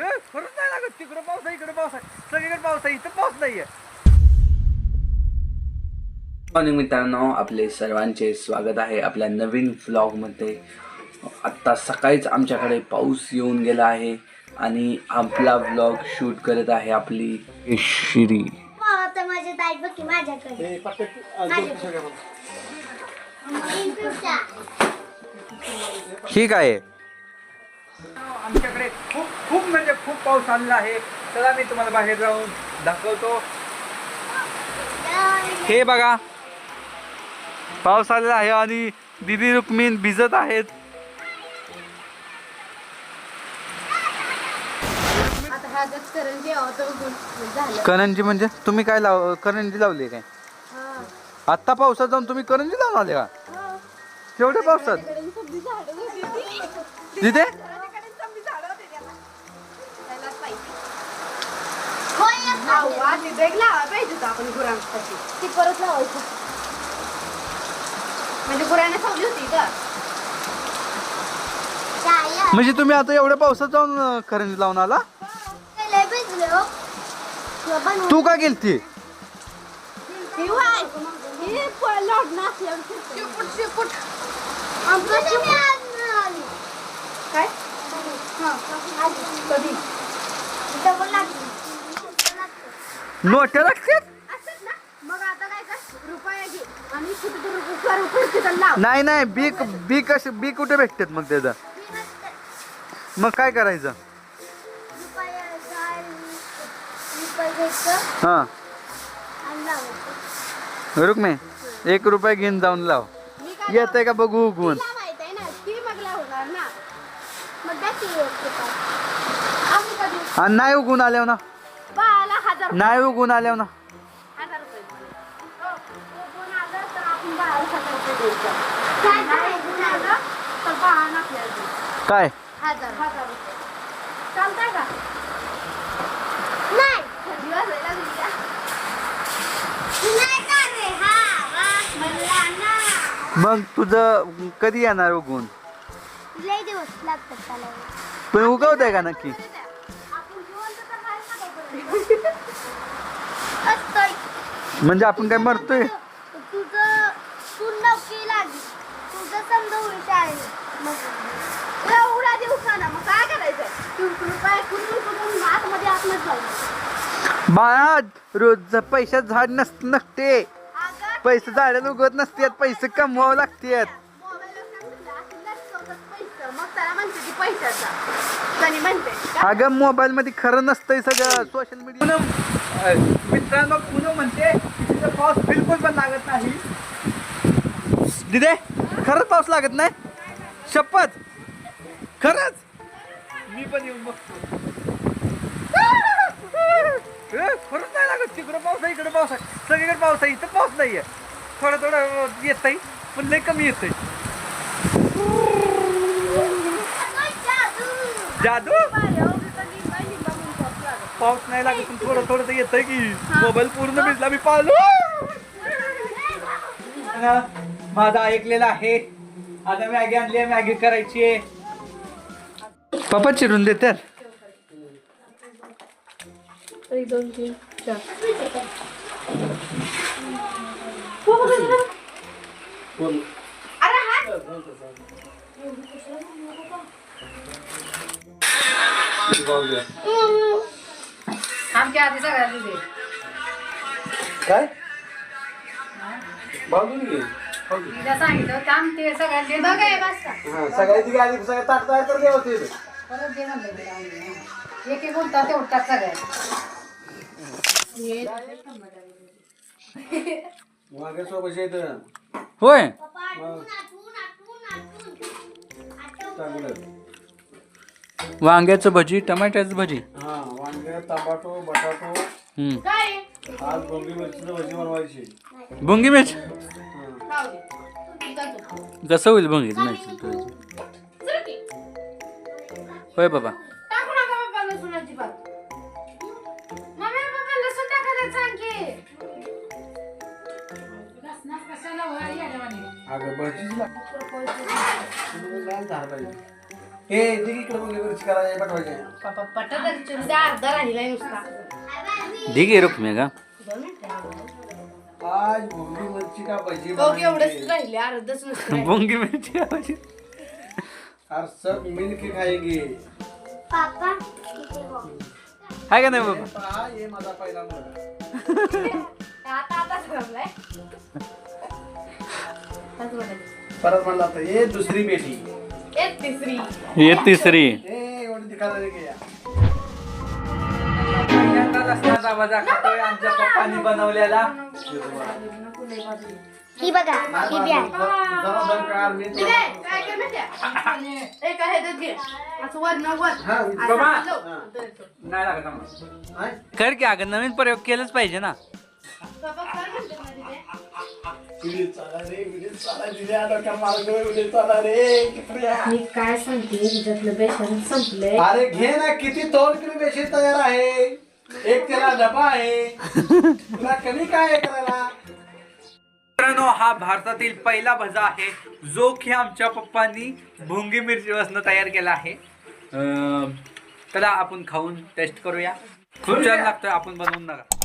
खरंच नाही लागत. तिकडे पाऊस आहे इकडे पाऊस आहे. सगळीकडे पाऊस आहे इथं पाऊस नाहीये. मॉर्निंग मित्रांनो आपले सर्वांचे स्वागत आहे आपल्या नवीन व्लॉगमध्ये आत्ता सकाळीच आमच्याकडे पाऊस येऊन गेला आहे आणि आपला व्लॉग शूट करत आहे आपली श्री. ठीक आहे? आमच्याकडे खूप खूप म्हणजे खूप पाऊस आलेला आहे. चला मी तुम्हाला बाहेर जाऊन दाखवतो. हे बघा. पाऊस आलेला आहे आणि दिदी रुक्मिण भिजत आहेत. हा करंजी म्हणजे तुम्ही काय लाव करंजी लावली काय? आत्ता पावसात जाऊन तुम्ही करंजी लावून आले का? केवढ्या पावसात? तिथे ती परत लावायची. म्हणजे गुराने सावली होती का? म्हणजे तुम्ही आता एवढ्या पावसात जाऊन अं, करंजी लावून आला. तू का गेलती? काय? कधी? नोट्या लागतात ना? मग आता काय कर? रुपया घे. आणि तिथं लाव. नाही नाही बी बी कसे बी कुठे भेटतात मग त्याचं? मग काय करायचं? हां. रुक्मे एक रुपये घेऊन जाऊन लाव. मी काय येत आहे का बघू उगवून? तुला माहीत आहे ना. ती मग लावणार ना. मग द्या ती एक रुपया. आम्ही कधी आणि नाही उगून आल्यावर ना? हजार नाही उगून आल्यावर ना. हजार रुपये. हो, तो दोन आलं तर आपण बाळाला हजार रुपये द्यायचं. नाही. गुण आलं तर बाळाला आपल्याला द्यायचं. काय? हजार हजार रुपये. चालतंय का? नाही. थंडी वाजायला लागली का? नाही का रे? हा वा म्हणला ना. मग तुझं कधी येणार उगून लय दिवस लागतात त्याला. पण उगवत आहे का नक्की? आपण जिवंत तर नाही. खातो असतोय. म्हणजे आपण काय मरतोय? तुझं तू नक्की लागली तुझं समजा उलट आहे. मग एवढा दिवसानं मग काय करायचं कुरकुर काय कुरकुर करून आतमध्ये आतमध्ये जाऊ बाळा रोज पैशात झाड नस नसते. अगं पैसे झाडाला उगवत नसतात पैसे कमवावं लागतात. पैसे. मग त्याला म्हणते की पैशाचा. म्हणते? अगं मोबाईल मध्ये खरं नसतंय सगळं. सोशल मीडिया मित्रांनो पुन्हा म्हणते की तिथं पाऊस बिलकुल पण लागत नाही. दिदे खरंच पाऊस लागत नाही? शपथ? खरंच? मी पण येऊन बघतो. ए, खरंच नाही लागत. तिकडं पाऊस आहे इकडे पाऊस आहे. सगळीकडे पाऊस आहे. इथं पाऊस नाहीये. थोडं थोडं येत आहे पण लय कमी येत जादू? पाऊस नाही लागत पण थोडं थोडं तर येतंय की. मोबाईल पूर्ण भिजला मी पाहलो. माझा ऐकलेला आहे. आता मॅगी आणली आहे मॅगी करायची आहे. पप्पा चिरून देतात. एक दोन तीन चार अरे आमच्या आधी सगळ्या तुझे काय? बाजून घे तिला सांगितलं काम ते सगळ्यांचे बघ आहे बस का। सगळ्याची गाडी सगळ्या ताट तयार कर देवा ते परत दे म्हणलं तिला आम्ही. एक एक उलटा ते सगळ्या मागे सोबत येतं. होय. चांगलं. वांग्याचं भजी टमाट्याचं भजी. हा वांगे टमाटो बटाटो. हम्म. काय? आज गोबी मिरचीची भजी बनवायची. भुंगी मिरची. कसं होईल भुंगीच मिरची चल की. होय बाबा. टाकू नका बाबा लसूण अजिबात. मम्मी बाबा लसूण टाकायला सांग. की लसणात कशाला वळ येड्यावानी? अगं भजीच लाल झाला पाहिजे. हे दिगी इकडे मिरची पप्पा अर्धा राहिलाय नुसता. रुक्मे का दोन मिनिटं. आज मुंगी मिरची का भजी बघ एवढंच बनवायची राहिले अर्धच नुसतं बोंगी मिरची खावायची. और सब मिल के खाएंगे हाय का नाही बाबा? पहा ये माझा पहिला मुलगा. आता आता आता. परत म्हणला तर ये दुसरी बेटी ये. तिसरी आमच्या पप्पांनी बनवलेला. ही बघा ही बी आहे. हा. हा. कर की अगं नवीन प्रयोग केलंच पाहिजे ना. बाबा, काय म्हणते ना तिथे? व्हिडिओ चाला रे व्हिडिओ चाला दिल्या डोक्यात मार्ग व्हिडिओ चाला रे किपड्या. मी काय सांगते तिच्यातलं बेसन संपलंय. अरे घे ना किती दोन किलो बेशी तयार आहे. एक त्याला डबा आहे. तुला कमी काय आहे करायला? मित्रांनो हा भारतातील पहिला भजा आहे. जो की आमच्या पप्पांनी भोंगी मिरचीपासून तयार केला आहे. अं, चला आपण खाऊन टेस्ट करूया. खूप छान लागतोय आपण बनवून नका